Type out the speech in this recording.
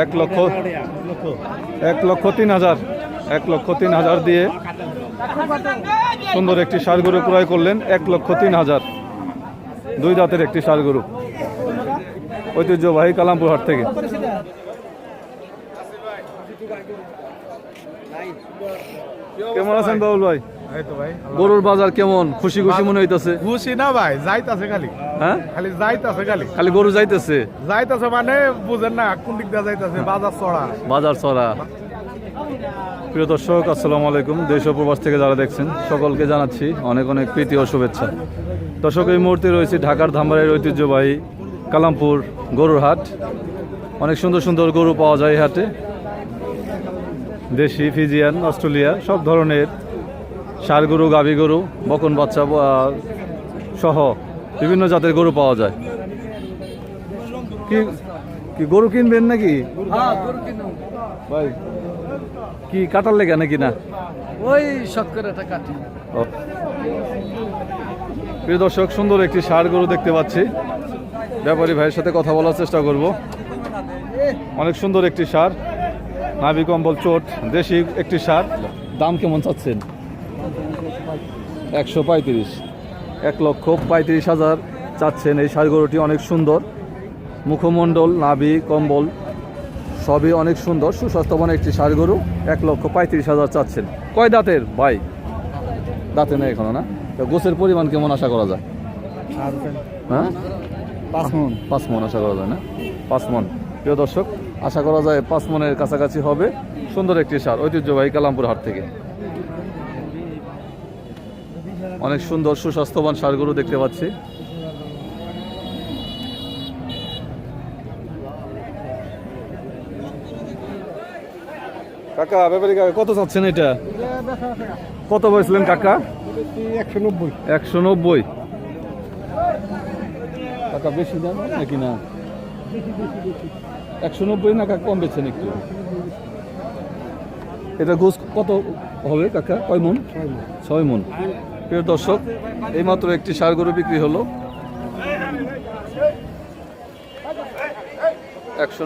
এক লক্ষ এক লক্ষ তিন হাজার, এক লক্ষ তিন হাজার দিয়ে সুন্দর একটি সার গরু ক্রয় করলেন, এক লক্ষ তিন হাজার। দুই দাঁতের একটি সার গরু। ঐতিহ্যবাহী কালামপুর হাট থেকে। কেমন আছেন বাবুল ভাই? ভাই গরুর বাজার কেমন? খুশি খুশি মনে হইতাছে। খুশি না ভাই যাইতাছে খালি। হ্যাঁ? খালি যাইতাছে খালি। খালি গরু যাইতেছে? যাইতাছে মানে বুঝেন না কোন দিক দিয়ে যাইতাছে বাজার চড়া। বাজার চড়া। প্রিয় দর্শক আসসালামু আলাইকুম। দেশ ও প্রবাস থেকে যারা দেখছেন সকলকে জানাচ্ছি অনেক অনেক প্রীতি ও শুভেচ্ছা। দর্শক এই মুহূর্তে রয়েছে ঢাকার ধামবাড়ির ঐতিহ্যবাহী কালামপুর গরুর হাট। অনেক সুন্দর সুন্দর গরু পাওয়া যায় এই হাটে। দেশি ফিজিয়ান অস্ট্রেলিয়া সব ধরনের ষাড় গরু গাভী গরু বকন বাচ্চা সহ বিভিন্ন জাতের গরু পাওয়া যায়। কি কি গরু কিনবেন নাকি? ভাই কি কাটার লেগে নাকি না? ওই শখ করে একটা কাটি প্রিয় দর্শক সুন্দর একটি ষাড় গরু দেখতে পাচ্ছি। ব্যাপারী ভাইয়ের সাথে কথা বলার চেষ্টা করব। অনেক সুন্দর একটি সার নাভি কম্বল চোট দেশি একটি সার। দাম কেমন চাচ্ছেন? একশো পঁয়ত্রিশ। এক লক্ষ পঁয়ত্রিশ হাজার চাচ্ছেন। এই ষাড় গরুটি অনেক সুন্দর। মুখমণ্ডল নাভি কম্বল সবই অনেক সুন্দর। সুস্বাস্থ্যবান একটি ষাড় গরু। এক লক্ষ পঁয়ত্রিশ হাজার চাচ্ছেন। কয় দাঁতের? ভাই দাঁতে নেই এখনও না? তো গোছের পরিমাণ কেমন আশা করা যায়? হ্যাঁ? পাঁচ মন। পাঁচ মন আশা করা যায় না? পাঁচ মন। প্রিয় দর্শক, আশা করা যায় পাঁচ মনের কাছাকাছি হবে সুন্দর একটি সার ঐতিহ্যবাহী কালামপুর হাট থেকে। অনেক সুন্দর সুস্বাস্থ্যবান সারগুলো দেখতে পাচ্ছি। কাকা, ব্যাপারী কাকা, কত চাচ্ছেন এটা? কত বলছিলেন কাকা? একশো নব্বই। একশো নব্বই টাকা বেশি দাম নাকি না? একশো নব্বই না কাকা? কম বেছে একটু। এটা গোস কত হবে কাকা? কয় মন? ছয় মন। প্রিয় দর্শক, এইমাত্র একটি সার গরু বিক্রি হলো। একশো